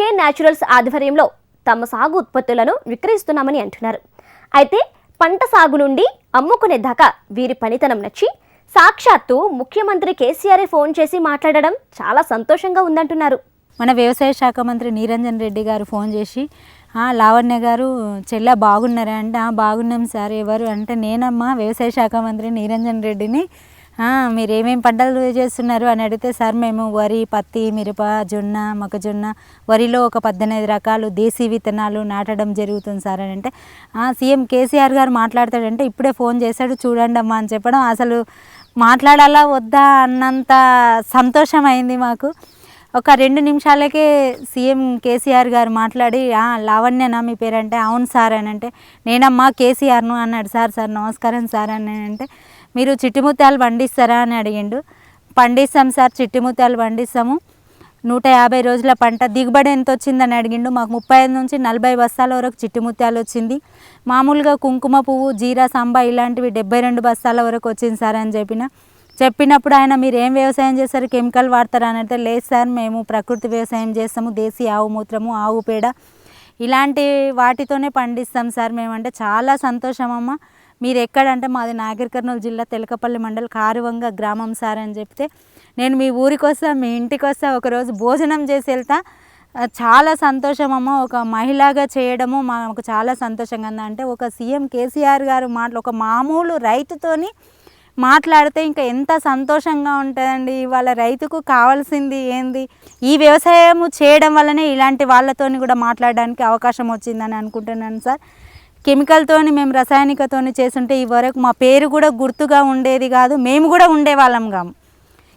కే naturals ఆధ్వర్యంలో తమ సాగు ఉత్పత్తులను విక్రయిస్తున్నామని అంటున్నారు. అయితే పంట సాగు నుండి అమ్ముకునే దాకా వీరి పనితనం నచ్చి సాక్షాత్తు ముఖ్యమంత్రి కేసీఆర్ ఫోన్ చేసి మాట్లాడడం చాలా సంతోషంగా ఉందంటున్నారు. మన వ్యవసాయ శాఖ మంత్రి నిరంజన్ రెడ్డి గారు ఫోన్ చేసి లావణ్య గారు చెల్ల బాగున్నారా? అంటే బాగున్నాం సార్ ఎవరు? అంటే నేనమ్మా వ్యవసాయ శాఖ మంత్రి నిరంజన్ రెడ్డిని మీరు ఏమేమి పంటలు చేస్తున్నారు అని అడిగితే సార్ మేము వరి పత్తి మిరప జొన్న మొక్కజొన్న వరిలో ఒక పద్దెనిమిది రకాలు దేశీ విత్తనాలు నాటడం జరుగుతుంది సార్ అని అంటే సీఎం కేసీఆర్ గారు మాట్లాడతాడంటే ఇప్పుడే ఫోన్ చేశాడు చూడండి అమ్మా అని చెప్పడం అసలు మాట్లాడాలా వద్దా అన్నంత సంతోషం అయింది మాకు. ఒక రెండు నిమిషాలకే సీఎం కేసీఆర్ గారు మాట్లాడి లావణ్యనా మీ పేరంటే? అవును సార్ అని అంటే నేనమ్మా కేసీఆర్ను అన్నాడు. సార్ సార్ నమస్కారం సార్ అని అంటే మీరు చిట్టిముత్యాలు పండిస్తారా? అని అడిగిండు. పండిస్తాం సార్ చిట్టిముత్యాలు పండిస్తాము. నూట యాభై రోజుల పంట దిగుబడి ఎంత వచ్చిందని అడిగిండు. మాకు ముప్పై ఐదు నుంచి నలభై బస్తాల వరకు చిట్టిముత్యాలు వచ్చింది. మామూలుగా కుంకుమ పువ్వు జీరా సంబా ఇలాంటివి డెబ్బై రెండు బస్తాల వరకు వచ్చింది సార్ అని చెప్పిన. చెప్పినప్పుడు ఆయన మీరు ఏం వ్యవసాయం చేస్తారు? కెమికల్ వాడతారు? అని అంటే లేదు సార్ మేము ప్రకృతి వ్యవసాయం చేస్తాము. దేశీ ఆవు మూత్రము ఆవు పేడ. ఇలాంటి వాటితోనే పండిస్తాం సార్ మేమంటే చాలా సంతోషం అమ్మ. మీరు ఎక్కడంటే మాది నాగర్ కర్నూలు జిల్లా తెలకపల్లి మండల్ కారువంగ గ్రామం సార్ అని చెప్తే నేను మీ ఊరికి వస్తా మీ ఇంటికి వస్తా ఒకరోజు భోజనం చేసి వెళ్తా. చాలా సంతోషం అమ్మ. ఒక మహిళగా చేయడము మాకు చాలా సంతోషంగా ఉంది. అంటే ఒక సీఎం కేసీఆర్ గారు మాటలు ఒక మామూలు రైతుతోని మాట్లాడితే ఇంకా ఎంత సంతోషంగా ఉంటుందండి. ఇవాళ రైతుకు కావాల్సింది ఏంది? ఈ వ్యవసాయం చేయడం వల్లనే ఇలాంటి వాళ్ళతోని కూడా మాట్లాడడానికి అవకాశం వచ్చిందని అనుకుంటున్నాను సార్. కెమికల్తోని మేము రసాయనికతోని చేస్తుంటే ఈ వరకు మా పేరు కూడా గుర్తుగా ఉండేది కాదు. మేము కూడా ఉండేవాళ్ళం కాము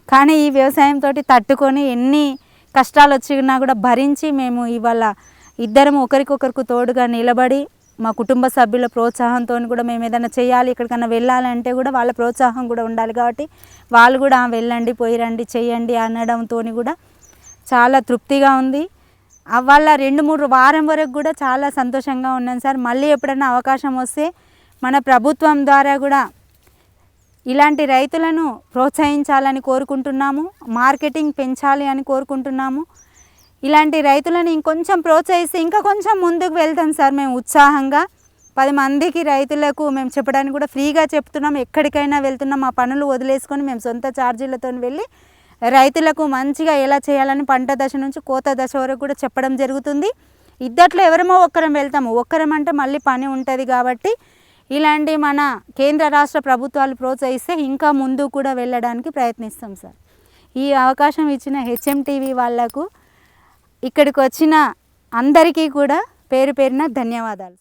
కానీ ఈ వ్యవసాయంతో తట్టుకొని ఎన్ని కష్టాలు వచ్చినా కూడా భరించి మేము ఇవాళ ఇద్దరం ఒకరికొకరికి తోడుగా నిలబడి మా కుటుంబ సభ్యుల ప్రోత్సాహంతో కూడా మేము ఏదైనా చేయాలి ఎక్కడికైనా వెళ్ళాలంటే కూడా వాళ్ళ ప్రోత్సాహం కూడా ఉండాలి కాబట్టి వాళ్ళు కూడా వెళ్ళండి పోయి రండి చేయండి అనడంతో కూడా చాలా తృప్తిగా ఉంది. వాళ్ళ రెండు మూడు వారం వరకు కూడా చాలా సంతోషంగా ఉన్నాను సార్. మళ్ళీ ఎప్పుడైనా అవకాశం వస్తే మన ప్రభుత్వం ద్వారా కూడా ఇలాంటి రైతులను ప్రోత్సహించాలని కోరుకుంటున్నాము మార్కెటింగ్ పెంచాలి అని కోరుకుంటున్నాము. ఇలాంటి రైతులను ఇంకొంచెం ప్రోత్సహిస్తే ఇంకా కొంచెం ముందుకు వెళ్తాం సార్ మేము ఉత్సాహంగా. పది మందికి రైతులకు మేము చెప్పడానికి కూడా ఫ్రీగా చెప్తున్నాం. ఎక్కడికైనా వెళ్తున్నాం. మా పనులు వదిలేసుకొని మేము సొంత ఛార్జీలతో వెళ్ళి రైతులకు మంచిగా ఎలా చేయాలని పంట దశ నుంచి కోత దశ వరకు కూడా చెప్పడం జరుగుతుంది. ఇద్దట్లో ఎవరమో ఒక్కరం వెళ్తాము. ఒక్కరం అంటే మళ్ళీ పని ఉంటుంది కాబట్టి ఇలాంటి మన కేంద్ర రాష్ట్ర ప్రభుత్వాలు ప్రోత్సహిస్తే ఇంకా ముందు కూడా వెళ్ళడానికి ప్రయత్నిస్తాం సార్. ఈ అవకాశం ఇచ్చిన హెచ్ఎం టీవీ వాళ్ళకు ఇక్కడికి వచ్చిన అందరికీ కూడా పేరు పేరున ధన్యవాదాలు.